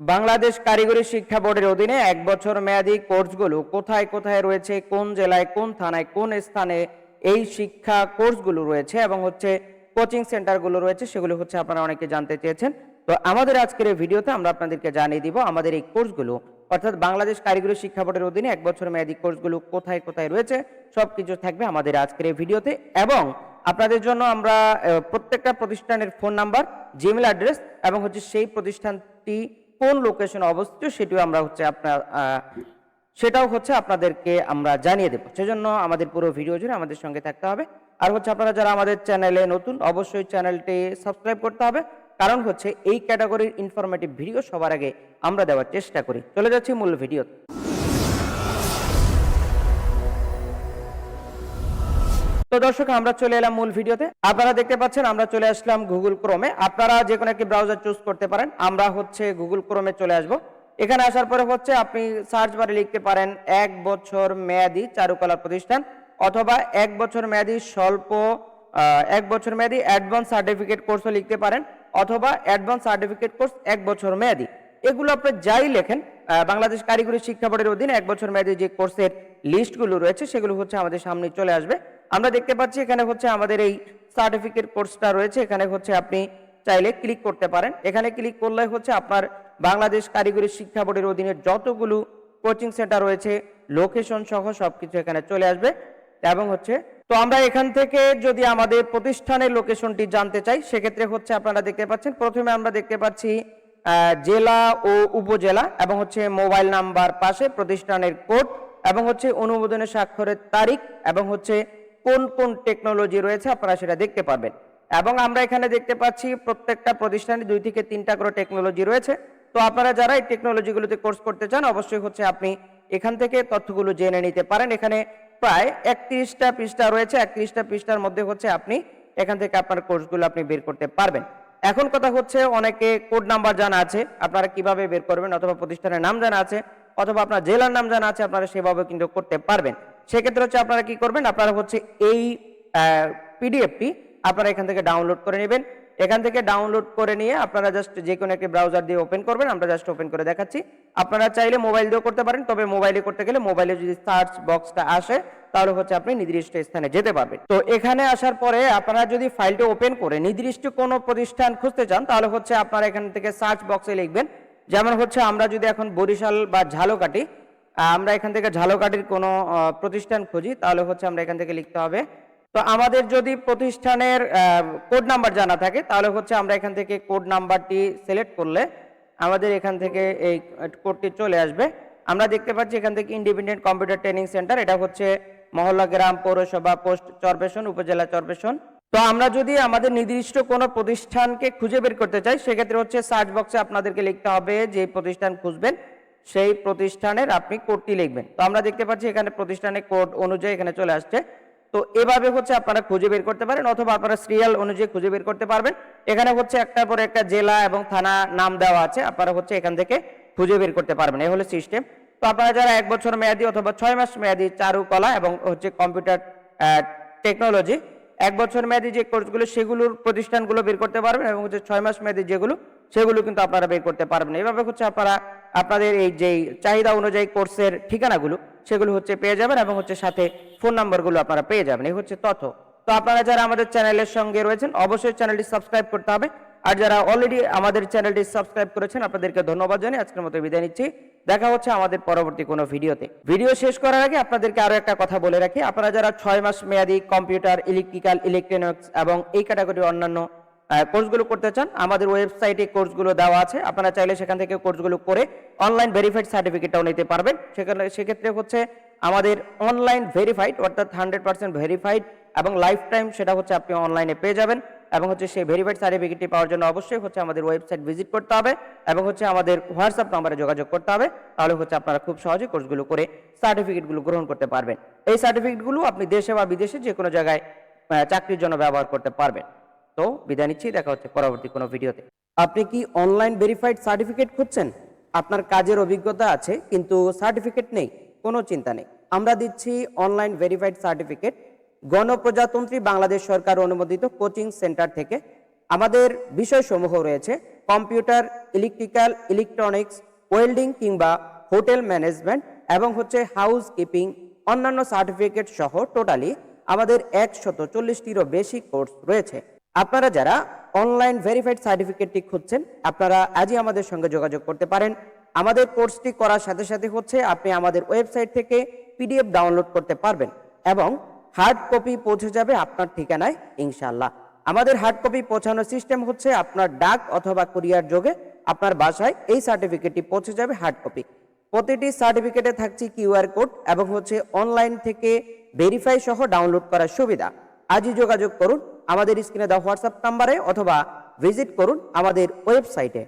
বাংলাদেশ কারিগরি শিক্ষা বোর্ডের অধীনে এক বছর মেয়াদী কোর্সগুলো কোথায় কোথায় রয়েছে, কোন জেলায়, কোন থানায়, কোন স্থানে এই শিক্ষা কোর্সগুলো রয়েছে এবং হচ্ছে কোচিং সেন্টারগুলো রয়েছে সেগুলো হচ্ছে আপনারা অনেকে জানতে চেয়েছেন। তো আমাদের আজকের এই ভিডিওতে আমরা আপনাদেরকে জানিয়ে দিব আমাদের এই কোর্সগুলো, অর্থাৎ বাংলাদেশ কারিগরি শিক্ষা বোর্ডের অধীনে এক বছর মেয়াদী কোর্সগুলো কোথায় কোথায় রয়েছে সবকিছু থাকবে আমাদের আজকের এই ভিডিওতে এবং আপনাদের জন্য আমরা প্রত্যেকটা প্রতিষ্ঠানের ফোন নাম্বার, জিমেল অ্যাড্রেস এবং হচ্ছে সেই প্রতিষ্ঠানটি কোন লোকেশনে অবস্থিত সেটিও আমরা হচ্ছে আপনার সেটাও হচ্ছে আপনাদেরকে আমরা জানিয়ে দেবো। সেজন্য আমাদের পুরো ভিডিও জুড়ে আমাদের সঙ্গে থাকতে হবে। আর হচ্ছে আপনারা যারা আমাদের চ্যানেলে নতুন, অবশ্যই চ্যানেলটি সাবস্ক্রাইব করতে হবে। কারণ হচ্ছে এই ক্যাটাগরির ইনফরমেটিভ ভিডিও সবার আগে আমরা দেওয়ার চেষ্টা করি। চলে যাচ্ছি মূল ভিডিও দর্শক, আমরা চলে এলাম মূল ভিডিওতে। আপনারা দেখতে পাচ্ছেন, আমরা চলে আসলাম গুগল ক্রোমে আপনারা যে কোনো একটি ব্রাউজার চুজ করতে পারেন। আমরা হচ্ছে গুগল ক্রোমে চলে আসব। এখানে আসার পরে হচ্ছে আপনি সার্চ বারে লিখতে পারেন, এক বছর মেয়াদি চারুকলা প্রতিষ্ঠান অথবা এক বছর মেয়াদি স্বল্প এক বছর মেয়াদি অ্যাডভান্স সার্টিফিকেট কোর্সও লিখতে পারেন অথবা অ্যাডভান্স সার্টিফিকেট কোর্স এক বছর মেয়াদি। এগুলো আপনি যাই লেখেন বাংলাদেশ কারিগরি শিক্ষা বোর্ডের অধীনে এক বছর মেয়াদী যে কোর্সের লিস্টগুলো রয়েছে, সেগুলো হচ্ছে আমাদের সামনে চলে আসবে। আমরা দেখতে পাচ্ছি এখানে হচ্ছে আমাদের এই সার্টিফিকেট কোর্সটা রয়েছে। এখানে হচ্ছে আপনি চাইলে ক্লিক করতে পারেন। এখানে ক্লিক করলে হচ্ছে আপনার বাংলাদেশ কারিগরি শিক্ষা বোর্ডের অধীনে যতগুলো কোচিং সেন্টার রয়েছে লোকেশন সহ সবকিছু এখানে চলে আসবে। এবং হচ্ছে, তো আমরা এখান থেকে যদি আমাদের প্রতিষ্ঠানের লোকেশনটি জানতে চাই, সেক্ষেত্রে হচ্ছে আপনারা দেখতে পাচ্ছেন, প্রথমে আমরা দেখতে পাচ্ছি জেলা ও উপজেলা এবং হচ্ছে মোবাইল নাম্বার পাশে প্রতিষ্ঠানের কোড এবং হচ্ছে অনুমোদনের স্বাক্ষরের তারিখ এবং হচ্ছে কোন কোন টেকনোলজি রয়েছে আপনারা সেটা দেখতে পারবেন। এবং আমরা এখানে দেখতে পাচ্ছি প্রত্যেকটা প্রতিষ্ঠানে দুই থেকে তিনটা করে টেকনোলজি রয়েছে। তো আপনারা যারা এই টেকনোলজিগুলোতে কোর্স করতে চান, অবশ্যই হচ্ছে আপনি এখান থেকে তথ্যগুলো জেনে নিতে পারেন। এখানে প্রায় একত্রিশটা পৃষ্ঠা রয়েছে। একত্রিশটা পৃষ্ঠার মধ্যে হচ্ছে আপনি এখান থেকে আপনার কোর্সগুলো আপনি বের করতে পারবেন। এখন কথা হচ্ছে অনেকে কোড নাম্বার জানা আছে, আপনারা কীভাবে বের করবেন অথবা প্রতিষ্ঠানের নাম জানা আছে, অথবা আপনার জেলার নাম জানা আছে, আপনারা সেভাবে কিন্তু করতে পারবেন। সেক্ষেত্রে হচ্ছে আপনারা কি করবেন? আপনারা হচ্ছে এই পিডিএফটি আপনারা এখান থেকে ডাউনলোড করে নেবেন। এখান থেকে ডাউনলোড করে নিয়ে আপনারা জাস্ট যে কোনো একটি ব্রাউজার দিয়ে ওপেন করবেন। আমরা জাস্ট ওপেন করে দেখাচ্ছি। আপনারা চাইলে মোবাইল দিয়েও করতে পারেন তবে মোবাইলে করতে গেলে মোবাইলে যদি সার্চ বক্সটা আসে তাহলে হচ্ছে আপনি নির্দিষ্ট স্থানে যেতে পারবেন। তো এখানে আসার পরে আপনারা যদি ফাইলটা ওপেন করে নির্দিষ্ট কোনো প্রতিষ্ঠান খুঁজতে চান তাহলে হচ্ছে আপনারা এখান থেকে সার্চ বক্সে লিখবেন। যেমন হচ্ছে আমরা যদি এখন বরিশাল বা ঝালকাঠি আহ, আমরা এখান থেকে ঝালকাঠির কোনো প্রতিষ্ঠান খুঁজি, তাহলে হচ্ছে আমরা এখান থেকে লিখতে হবে। তো আমাদের যদি প্রতিষ্ঠানের কোড নাম্বার জানা থাকে, তাহলে হচ্ছে আমরা এখান থেকে কোড নাম্বারটি সিলেক্ট করলে আমাদের এখান থেকে এই কোডটি চলে আসবে। আমরা দেখতে পাচ্ছি এখান থেকে ইন্ডিপেন্ডেন্ট কম্পিউটার ট্রেনিং সেন্টার এটা হচ্ছে মহল্লা গ্রাম পৌরসভা, পোস্ট চরপেশন উপজেলা চরপেশন তো আমরা যদি আমাদের নির্দিষ্ট কোনো প্রতিষ্ঠানকে খুঁজে বের করতে চাই, সেক্ষেত্রে হচ্ছে সার্চ বক্সে আপনাদেরকে লিখতে হবে যে প্রতিষ্ঠান খুঁজবেন। সেই প্রতিষ্ঠানের আপনি কোডটি লিখবেন। তো আমরা দেখতে পাচ্ছি এখানে প্রতিষ্ঠানের কোড অনুযায়ী এখানে চলে আসছে। তো এভাবে হচ্ছে আপনারা খুঁজে বের করতে পারেন অথবা আপনারা সিরিয়াল অনুযায়ী খুঁজে বের করতে পারবেন। এখানে হচ্ছে একটার পর একটা জেলা এবং থানা নাম দেওয়া আছে, আপনারা হচ্ছে এখান থেকে খুঁজে বের করতে পারবেন। এই হলো সিস্টেম। তো আপনারা যারা এক বছর মেয়াদি অথবা ছয় মাস মেয়াদি চারুকলা এবং হচ্ছে কম্পিউটার টেকনোলজি, এক বছর মেয়াদি যে কোর্সগুলো সেগুলোর প্রতিষ্ঠানগুলো বের করতে পারবেন এবং হচ্ছে ছয় মাস মেয়াদি যেগুলো, সেগুলো কিন্তু আপনারা বের করতে পারবেন। এভাবে হচ্ছে আপনারা আপনাদের এই যেই চাহিদা অনুযায়ী কোর্সের ঠিকানাগুলো, সেগুলো হচ্ছে পেয়ে যাবেন এবং হচ্ছে সাথে ফোন নাম্বারগুলো আপনারা পেয়ে যাবেন। এই হচ্ছে তথ্য। তো আপনারা যারা আমাদের চ্যানেলের সঙ্গে রয়েছেন, অবশ্যই চ্যানেলটি সাবস্ক্রাইব করতে হবে। আর যারা অলরেডি আমাদের চ্যানেলটি সাবস্ক্রাইব করেছেন, আপনাদেরকে ধন্যবাদ জানিয়ে আজকের মতো বিদায় নিচ্ছি। দেখা হচ্ছে আমাদের পরবর্তী কোনো ভিডিওতে। ভিডিও শেষ করার আগে আপনাদেরকে আরও একটা কথা বলে রাখি। আপনারা যারা ছয় মাস মেয়াদি কম্পিউটার, ইলেকট্রিক্যাল, ইলেকট্রনিক্স এবং এই ক্যাটাগরির অন্যান্য কোর্সগুলো করতে চান, আমাদের ওয়েবসাইটে কোর্সগুলো দেওয়া আছে। আপনারা চাইলে সেখান থেকে কোর্সগুলো করে অনলাইন ভেরিফাইড সার্টিফিকেটটাও নিতে পারবেন। সেখানে, সেক্ষেত্রে হচ্ছে আমাদের অনলাইন ভেরিফাইড অর্থাৎ হান্ড্রেড পার্সেন্ট ভেরিফাইড এবং লাইফ টাইম সেটা হচ্ছে আপনি অনলাইনে পেয়ে যাবেন। এবং হচ্ছে সেই ভেরিফাইড সার্টিফিকেটটি পাওয়ার জন্য অবশ্যই হচ্ছে আমাদের ওয়েবসাইট ভিজিট করতে হবে এবং হচ্ছে আমাদের হোয়াটসঅ্যাপ নাম্বারে যোগাযোগ করতে হবে। তাহলে হচ্ছে আপনারা খুব সহজে কোর্সগুলো করে সার্টিফিকেটগুলো গ্রহণ করতে পারবেন। এই সার্টিফিকেটগুলো আপনি দেশে বা বিদেশে যে কোনো জায়গায় চাকরির জন্য ব্যবহার করতে পারবেন। তো বিদায় নিচ্ছি, দেখা হচ্ছে পরবর্তী কোনো ভিডিওতে। আপনি কি অনলাইন ভেরিফাইড সার্টিফিকেট খুঁজছেন? আপনার কাজের অভিজ্ঞতা আছে, কিন্তু সার্টিফিকেট নেই, কোনো চিন্তা নেই। আমরা দিচ্ছি অনলাইন ভেরিফাইড সার্টিফিকেট গণপ্রজাতন্ত্রী বাংলাদেশ সরকার অনুমোদিত কোচিং সেন্টার থেকে। আমাদের বিষয়সমূহ রয়েছে, কম্পিউটার, ইলেকট্রিক্যাল, ইলেকট্রনিক্স, ওয়েল্ডিং কিংবা হোটেল ম্যানেজমেন্ট এবং হচ্ছে হাউস কিপিং অন্যান্য সার্টিফিকেট সহ টোটালি আমাদের একশত চল্লিশটিরও বেশি কোর্স রয়েছে। আপনারা যারা অনলাইন ভেরিফাইড সার্টিফিকেটটি খুঁজছেন, আপনারা আজই আমাদের সঙ্গে যোগাযোগ করতে পারেন। আমাদের কোর্সটি করার সাথে সাথে হচ্ছে আপনি আমাদের ওয়েবসাইট থেকে পিডিএফ ডাউনলোড করতে পারবেন এবং হার্ড কপি পৌঁছে যাবে আপনার ঠিকানায় ইনশাল্লাহ আমাদের হার্ড কপি পৌঁছানোর সিস্টেম হচ্ছে আপনার ডাক অথবা কুরিয়ার যোগে আপনার বাসায় এই সার্টিফিকেটটি পৌঁছে যাবে হার্ড কপি প্রতিটি সার্টিফিকেটে থাকছে কিউআর কোড এবং হচ্ছে অনলাইন থেকে ভেরিফাই সহ ডাউনলোড করার সুবিধা। আজই যোগাযোগ করুন আমাদের স্ক্রিনে দেওয়া হোয়াটসঅ্যাপ নাম্বারে অথবা ভিজিট করুন আমাদের ওয়েবসাইটে।